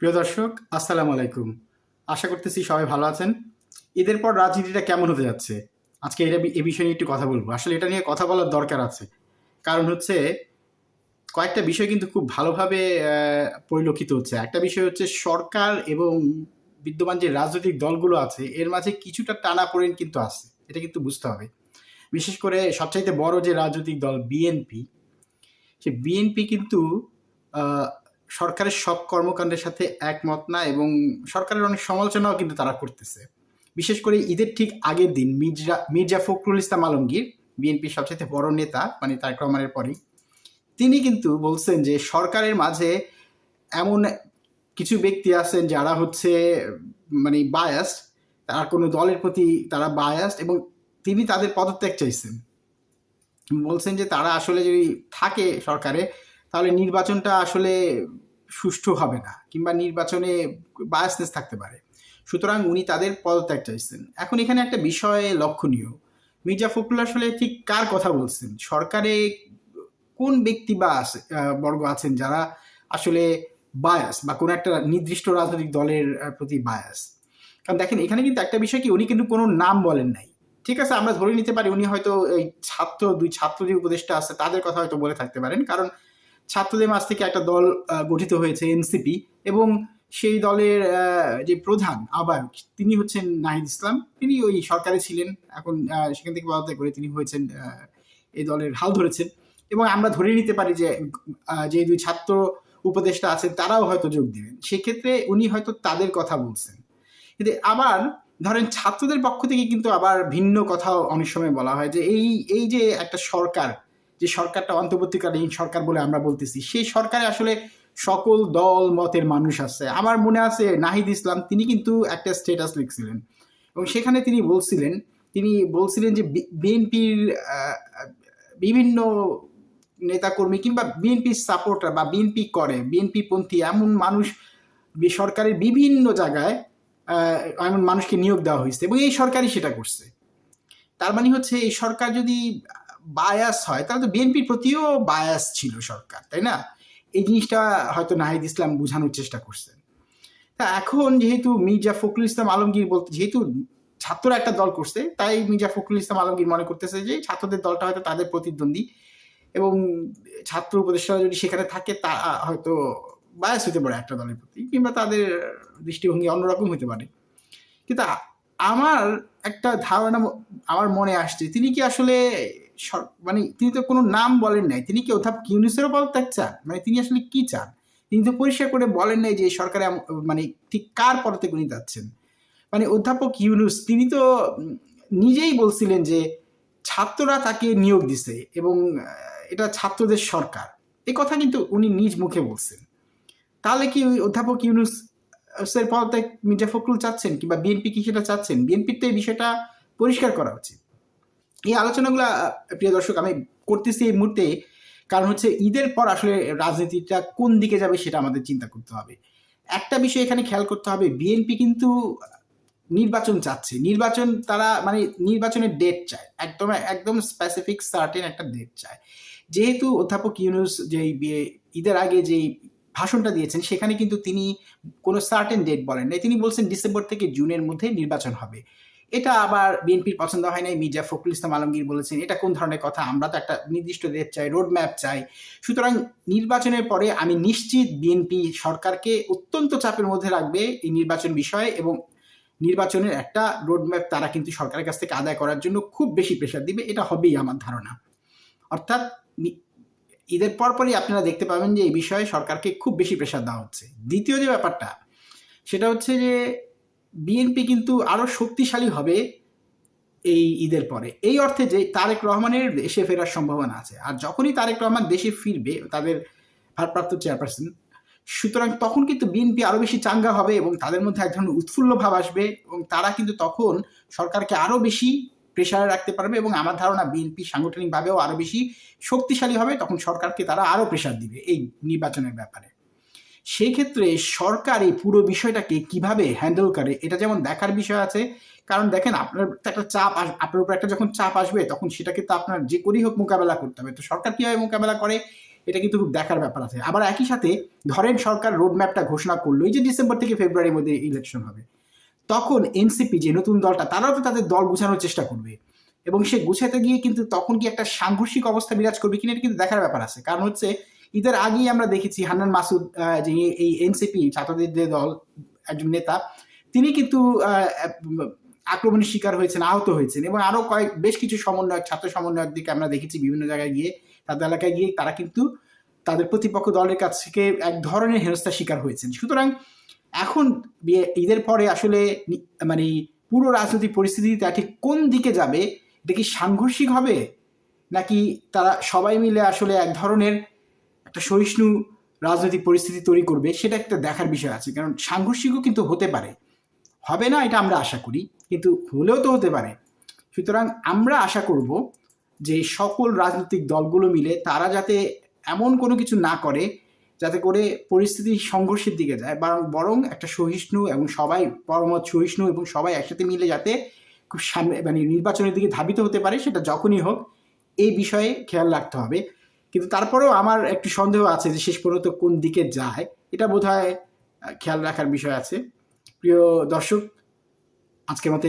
প্রিয় দর্শক, আসসালামু আলাইকুম। আশা করতেছি সবাই ভালো আছেন। ঈদের পর রাজনীতিটা কেমন হতে যাচ্ছে? আজকে এটা এ বিষয় নিয়ে একটু কথা বলব। আসলে এটা নিয়ে কথা বলার দরকার আছে। কারণ হচ্ছে, কয়েকটা বিষয় কিন্তু খুব ভালোভাবে পরিলক্ষিত হচ্ছে। একটা বিষয় হচ্ছে সরকার এবং বিদ্যমান যে রাজনৈতিক দলগুলো আছে, এর মাঝে কিছুটা টানাপোড়েন কিন্তু আছে। এটা কিন্তু বুঝতে হবে। বিশেষ করে সবচাইতে বড় যে রাজনৈতিক দল বিএনপি, সে বিএনপি কিন্তু সরকারের সব কর্মকাণ্ডের সাথে একমত না এবং সরকারের অনেক সমালোচনাও কিন্তু তারা করতেছে। বিশেষ করে ঈদের ঠিক আগের দিন মির্জা মির্জা ফখরুল ইসলাম আলমগীর, বিএনপির সবচেয়ে বড় নেতা মানে তারেক রহমানের পরেই, তিনি কিন্তু বলছেন যে সরকারের মাঝে এমন কিছু ব্যক্তি আছেন যারা হচ্ছে মানে বায়াস তার কোনো দলের প্রতি তারা বায়াস এবং তিনি তাদের পদত্যাগ চাইছেন। বলছেন যে তারা আসলে যদি থাকে সরকারে, তাহলে নির্বাচনটা আসলে সুষ্ঠু হবে না কিংবা নির্বাচনে বায়াসনেস থাকতে পারে। সুতরাং উনি তাদের পদত্যাগ চাইছেন। এখন এখানে একটা বিষয় লক্ষণীয়। মির্জা ফখরুল আসলে ঠিক কার কথা বলছেন? সরকারে কোন ব্যক্তি বা বর্গ আছেন যারা আসলে বায়াস বা কোনো একটা নির্দিষ্ট রাজনৈতিক দলের প্রতি বায়াস কারণ দেখেন, এখানে কিন্তু একটা বিষয় কি, উনি কিন্তু কোনো নাম বলেন নাই। ঠিক আছে, আমরা ধরে নিতে পারি উনি হয়তো এই ছাত্র, দুই ছাত্র যে উপদেষ্টা আছে, তাদের কথা হয়তো বলে থাকতে পারেন। কারণ ছাত্রদের মাঝ থেকে একটা দল গঠিত হয়েছে, এনসিপি, এবং সেই দলের যে প্রধান আহ্বায়ক, তিনি হচ্ছেন নাহিদ ইসলাম। তিনি ওই সরকারে ছিলেন, এখন সেখান থেকে পদত্যাগ করে তিনি হয়েছেন এই দলের হাল ধরেছেন। এবং আমরা ধরে নিতে পারি যে যে দুই ছাত্র উপদেষ্টা আছেন, তারাও হয়তো যোগ দেবেন। সেক্ষেত্রে উনি হয়তো তাদের কথা বলছেন। কিন্তু আবার, ধরেন ছাত্রদের পক্ষ থেকে কিন্তু আবার ভিন্ন কথাও অনেক সময় বলা হয় যে, এই এই যে একটা সরকার যে সরকারটা অন্তর্বর্তীকালীন সরকার বলে আমরা বলতেছি, সেই সরকারে আসলে সকল দল, মতের মানুষ আছে। আমার মনে আছে নাহিদ ইসলাম, তিনি কিন্তু একটা স্টেটাস লিখছিলেন। এবং সেখানে তিনি বলছিলেন তিনি বলছিলেন যে বিএনপির বিভিন্ন নেতাকর্মী কিংবা বিএনপির সাপোর্টার বা বিএনপি করে, বিএনপি পন্থী এমন মানুষ সরকারের বিভিন্ন জায়গায় এমন মানুষকে নিয়োগ দেওয়া হয়েছে এবং এই সরকারই সেটা করছে। তার মানে হচ্ছে এই সরকার যদি বায়াস হয়, তাহলে তো বিএনপির প্রতিও বায়াস ছিল সরকার, তাই না? এই জিনিসটা হয়তো নাহিদ ইসলাম বোঝানোর চেষ্টা করছেন। তা এখন যেহেতু মির্জা ফখরুল ইসলাম আলমগীর বলতে যেহেতু ছাত্ররা একটা দল করছে, তাই মির্জা ফখরুল ইসলাম আলমগীর মনে করতেছে যে ছাত্রদের দলটা হয়তো তাদের প্রতিদ্বন্দ্বী এবং ছাত্র উপদেষ্টারা যদি সেখানে থাকে, তা হয়তো বায়াস হতে পারে একটা দলের প্রতি কিংবা তাদের দৃষ্টিভঙ্গি অন্যরকম হতে পারে। কিন্তু আমার একটা ধারণা, আমার মনে আসছে, তিনি কি আসলে মানে তিনি তো কোনো নাম বলেন নাই। তিনি কি অধ্যাপক ইউনুসেরও পদত্যাগ চান? মানে তিনি আসলে কি চান? তিনি তো পরিষ্কার করে বলেন নাই যে সরকারে মানে ঠিক কার পদত্যাগ উনি যাচ্ছেন মানে অধ্যাপক ইউনুস, তিনি তো নিজেই বলছিলেন যে ছাত্ররা তাকে নিয়োগ দিছে এবং এটা ছাত্রদের সরকার। এই কথা কিন্তু উনি নিজ মুখে বলছেন। তাহলে কি ওই অধ্যাপক ইউনুস এর পদত্যাগ মির্জা ফখরুল চাচ্ছেন কিংবা বিএনপি কি সেটা চাচ্ছেন? বিএনপির তো এই বিষয়টা পরিষ্কার করা উচিত। এই আলোচনাগুলো প্রিয় দর্শক, আমি করতেছি এই মুহূর্তে। কারণ হচ্ছে ঈদের পর আসলে রাজনীতিটা কোন দিকে যাবে সেটা আমাদের চিন্তা করতে হবে। একটা বিষয় এখানে খেয়াল করতে হবে, বিএনপি কিন্তু নির্বাচন চাচ্ছে। নির্বাচন তারা মানে নির্বাচনের ডেট চায়। একদম একদম স্পেসিফিক সার্টেন একটা ডেট চায়। যেহেতু অধ্যাপক ইউনুস যে ঈদের আগে যেই ভাষণটা দিয়েছেন, সেখানে কিন্তু তিনি কোনো সার্টেন ডেট বলেন নাই তিনি বলছেন ডিসেম্বর থেকে জুনের মধ্যে নির্বাচন হবে। এটা আবার বিএনপির পছন্দ হয় নাই। মির্জা ফখরুল ইসলাম আলমগীর বলেছেন, এটা কোন ধরনের কথা? আমরা তো একটা নির্দিষ্ট ডেট চাই রোড ম্যাপ চাই। সুতরাং নির্বাচনের পরে আমি নিশ্চিত বিএনপি সরকারকে অত্যন্ত চাপের মধ্যে রাখবে এই নির্বাচন বিষয়ে এবং নির্বাচনের একটা রোড ম্যাপ তারা কিন্তু সরকারের কাছ থেকে আদায় করার জন্য খুব বেশি প্রেশার দিবে। এটা হবেই আমার ধারণা। অর্থাৎ ঈদের পরপরই আপনারা দেখতে পাবেন যে এই বিষয়ে সরকারকে খুব বেশি প্রেশার দেওয়া হচ্ছে। দ্বিতীয় যে ব্যাপারটা, সেটা হচ্ছে যে বিএনপি কিন্তু আরও শক্তিশালী হবে এই ঈদের পরে। এই অর্থে যে তারেক রহমানের দেশে ফেরার সম্ভাবনা আছে। আর যখনই তারেক রহমান দেশে ফিরবে, তাদের ভারপ্রাপ্ত চেয়ারপারসন, সুতরাং তখন কিন্তু বিএনপি আরও বেশি চাঙ্গা হবে এবং তাদের মধ্যে এক ধরনের উৎফুল্ল ভাব আসবে এবং তারা কিন্তু তখন সরকারকে আরও বেশি প্রেশারে রাখতে পারবে এবং আমার ধারণা বিএনপি সাংগঠনিকভাবেও আরও বেশি শক্তিশালী হবে। তখন সরকারকে তারা আরও প্রেশার দিবে এই নির্বাচনের ব্যাপারে। সেই ক্ষেত্রে সরকার এই পুরো বিষয়টাকে কীভাবে হ্যান্ডেল করে, এটা যেমন দেখার বিষয় আছে। কারণ দেখেন, আপনার একটা চাপ আস- আপনার উপর একটা যখন চাপ আসবে, তখন সেটাকে তো আপনার যে করেই হোক মোকাবেলা করতে হবে। তো সরকার কীভাবে মোকাবেলা করে, এটা কিন্তু খুব দেখার ব্যাপার আছে। আবার একই সাথে ধরেন সরকার রোড ম্যাপটা ঘোষণা করল, এই যে ডিসেম্বর থেকে ফেব্রুয়ারির মধ্যে ইলেকশন হবে। তখন এনসিপি যে নতুন দলটা, তারাও তো তাদের দল গুছানোর চেষ্টা করবে। এবং সে গুছাতে গিয়ে কিন্তু তখন কি একটা সাংঘর্ষিক অবস্থা বিরাজ করবে কিনা, এটা কিন্তু দেখার ব্যাপার আছে। কারণ হচ্ছে ঈদের আগেই আমরা দেখেছি হান্নান মাসুদ আহ, যে এই এনসিপি ছাত্রদের যে দল একজন নেতা তিনি কিন্তু আক্রমণের শিকার হয়েছেন আহত হয়েছেন এবং আরও কয়েক বেশ কিছু সমন্বয়ক ছাত্র সমন্বয়ক দিকে আমরা দেখেছি বিভিন্ন জায়গায় গিয়ে তাদের এলাকায় গিয়ে তারা কিন্তু তাদের প্রতিপক্ষ দলের কাছ থেকে এক ধরনের হেনস্থার শিকার হয়েছেন। সুতরাং এখন ঈদের পরে আসলে মানে পুরো রাজনৈতিক পরিস্থিতিটা ঠিক কোন দিকে যাবে এটা কি সাংঘর্ষিক হবে? নাকি তারা সবাই মিলে আসলে এক ধরনের একটা সহিষ্ণু রাজনৈতিক পরিস্থিতি তৈরি করবে, সেটা একটা দেখার বিষয় আছে। কারণ সাংঘর্ষিকও কিন্তু হতে পারে। হবে না, এটা আমরা আশা করি, কিন্তু হলেও তো হতে পারে। সুতরাং আমরা আশা করব যে সকল রাজনৈতিক দলগুলো মিলে তারা যাতে এমন কোনো কিছু না করে, যাতে করে পরিস্থিতি সংঘর্ষের দিকে যায়, বরং বরং একটা সহিষ্ণু এবং সবাই পরমত সহিষ্ণু এবং সবাই একসাথে মিলে যাতে খুব সামনে মানে নির্বাচনের দিকে ধাবিত হতে পারে, সেটা যখনই হোক, এই বিষয়ে খেয়াল রাখতে হবে। কিন্তু তারপরেও আমার একটু সন্দেহ আছে যে শেষ পর্যন্ত কোন দিকে যায়। এটা বোধ খেয়াল রাখার বিষয় আছে। প্রিয় দর্শক, আজকের মতো